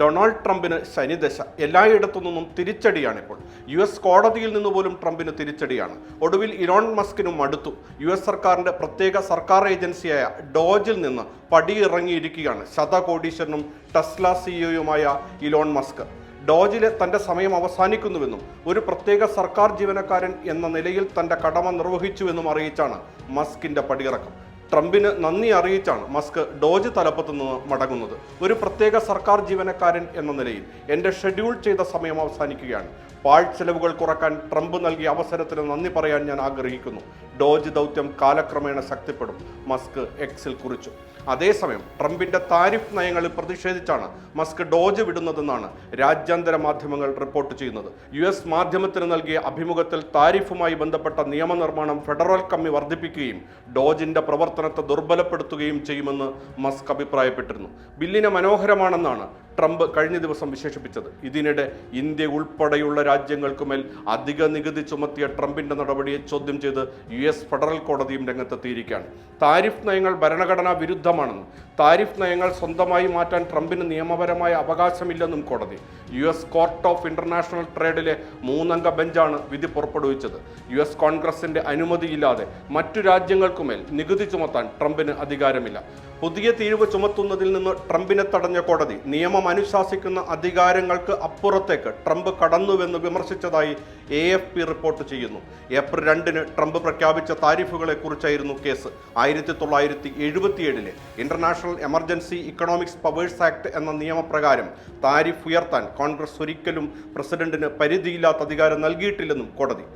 Donald ട്രംപിന് ശനിദശ എല്ലായിടത്തു നിന്നും തിരിച്ചടിയാണ് ഇപ്പോൾ യു എസ് കോടതിയിൽ നിന്ന് പോലും ട്രംപിന് തിരിച്ചടിയാണ്. ഒടുവിൽ ഇലോൺ മസ്കിനും മടുത്തു. യു എസ് സർക്കാരിന്റെ പ്രത്യേക സർക്കാർ ഏജൻസിയായ ഡോജിൽ നിന്ന് പടിയിറങ്ങിയിരിക്കുകയാണ് ശതകോടീശ്വരനും ടെസ്ല സിഇഒയുമായ ഇലോൺ മസ്ക്. ഡോജിലെ തന്റെ സമയം അവസാനിക്കുന്നുവെന്നും ഒരു പ്രത്യേക സർക്കാർ ജീവനക്കാരൻ എന്ന നിലയിൽ തന്റെ കടമ നിർവഹിച്ചുവെന്നും അറിയിച്ചാണ് മസ്കിന്റെ പടിയിറക്കം. ട്രംപിന് നന്ദി അറിയിച്ചാണ് മസ്ക് ഡോജ് തലപ്പത്തു നിന്ന് മടങ്ങുന്നത്. ഒരു പ്രത്യേക സർക്കാർ ജീവനക്കാരൻ എന്ന നിലയിൽ എന്റെ ഷെഡ്യൂൾ ചെയ്ത സമയം അവസാനിക്കുകയാണ്. പാഴ്ചെലവുകൾ കുറയ്ക്കാൻ ട്രംപ് നൽകിയ അവസരത്തിന് നന്ദി പറയാൻ ഞാൻ ആഗ്രഹിക്കുന്നു. ഡോജ് ദൗത്യം കാലക്രമേണ ശക്തിപ്പെടും. മസ്ക് എക്സിൽ കുറിച്ചു. അതേസമയം ട്രംപിന്റെ താരിഫ് നയങ്ങളിൽ പ്രതിഷേധിച്ചാണ് മസ്ക് ഡോജ് വിടുന്നതെന്നാണ് രാജ്യാന്തര മാധ്യമങ്ങൾ റിപ്പോർട്ട് ചെയ്യുന്നത്. യു എസ് മാധ്യമത്തിന് നൽകിയ അഭിമുഖത്തിൽ താരിഫുമായി ബന്ധപ്പെട്ട നിയമനിർമ്മാണം ഫെഡറൽ കമ്മി വർദ്ധിപ്പിക്കുകയും ഡോജിന്റെ പ്രവർത്തനത്തെ ദുർബലപ്പെടുത്തുകയും ചെയ്യുമെന്ന് മസ്ക് അഭിപ്രായപ്പെട്ടിരുന്നു. ബില്ലിനെ മനോഹരമാണെന്നാണ് ട്രംപ് കഴിഞ്ഞ ദിവസം വിശേഷിപ്പിച്ചത്. ഇതിനിടെ ഇന്ത്യ ഉൾപ്പെടെയുള്ള രാജ്യങ്ങൾക്കുമേൽ അധിക നികുതി ചുമത്തിയ ട്രംപിന്റെ നടപടിയെ ചോദ്യം ചെയ്ത് യു എസ് ഫെഡറൽ കോടതിയും രംഗത്തെത്തിയിരിക്കുകയാണ്. താരിഫ് നയങ്ങൾ ഭരണഘടനാ വിരുദ്ധമാണെന്നും താരിഫ് നയങ്ങൾ സ്വന്തമായി മാറ്റാൻ ട്രംപിന് നിയമപരമായ അവകാശമില്ലെന്നും കോടതി. U S court of international ട്രേഡിലെ മൂന്നംഗ ബെഞ്ചാണ് വിധി പുറപ്പെടുവിച്ചത്. യു എസ് കോൺഗ്രസിന്റെ അനുമതിയില്ലാതെ മറ്റു രാജ്യങ്ങൾക്കുമേൽ നികുതി ചുമത്താൻ ട്രംപിന് അധികാരമില്ല. പുതിയ തീരുവ ചുമത്തുന്നതിൽ നിന്ന് ട്രംപിനെ തടഞ്ഞ കോടതി നിയമം അനുശാസിക്കുന്ന അധികാരങ്ങൾക്ക് അപ്പുറത്തേക്ക് ട്രംപ് കടന്നുവെന്ന് വിമർശിച്ചതായി എ എഫ് പി റിപ്പോർട്ട് ചെയ്യുന്നു. ഏപ്രിൽ രണ്ടിന് ട്രംപ് പ്രഖ്യാപിച്ച താരിഫുകളെ കുറിച്ചായിരുന്നു കേസ്. ആയിരത്തി തൊള്ളായിരത്തി എഴുപത്തിയേഴിലെ international emergency economics powers act എന്ന നിയമപ്രകാരം താരിഫ് ഉയർത്താൻ കോൺഗ്രസ് ഒരിക്കലും പ്രസിഡന്റിന് പരിധിയില്ലാത്ത അധികാരം നൽകിയിട്ടില്ലെന്നും കോടതി.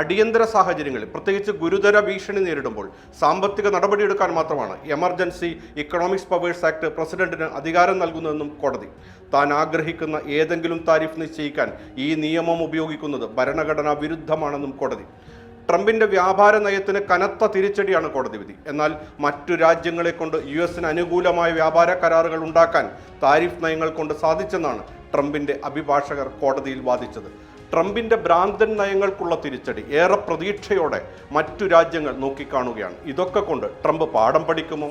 അടിയന്തര സാഹചര്യങ്ങളിൽ പ്രത്യേകിച്ച് ഗുരുതര ഭീഷണി നേരിടുമ്പോൾ സാമ്പത്തിക നടപടിയെടുക്കാൻ മാത്രമാണ് എമർജൻസി ഇക്കണോമിക്സ് പവേഴ്സ് ആക്ട് പ്രസിഡന്റിന് അധികാരം നൽകുന്നതെന്നും കോടതി. താൻ ആഗ്രഹിക്കുന്ന ഏതെങ്കിലും താരിഫ് നിശ്ചയിക്കാൻ ഈ നിയമം ഉപയോഗിക്കുന്നത് ഭരണഘടനാ വിരുദ്ധമാണെന്നും കോടതി. ട്രംപിന്റെ വ്യാപാര നയത്തിന് കനത്ത തിരിച്ചടിയാണ് കോടതി വിധി. എന്നാൽ മറ്റു രാജ്യങ്ങളെ കൊണ്ട് യു എസിന് അനുകൂലമായ വ്യാപാര കരാറുകൾ ഉണ്ടാക്കാൻ താരിഫ് നയങ്ങൾ കൊണ്ട് സാധിച്ചെന്നാണ് ട്രംപിന്റെ അഭിഭാഷകർ കോടതിയിൽ വാദിച്ചത്. ട്രംപിന്റെ ഭ്രാന്തൻ നയങ്ങൾക്കുള്ള തിരിച്ചടി ഏറെ പ്രതീക്ഷയോടെ മറ്റു രാജ്യങ്ങൾ നോക്കിക്കാണുകയാണ്. ഇതൊക്കെ കൊണ്ട് ട്രംപ് പാഠം പഠിക്കുമോ?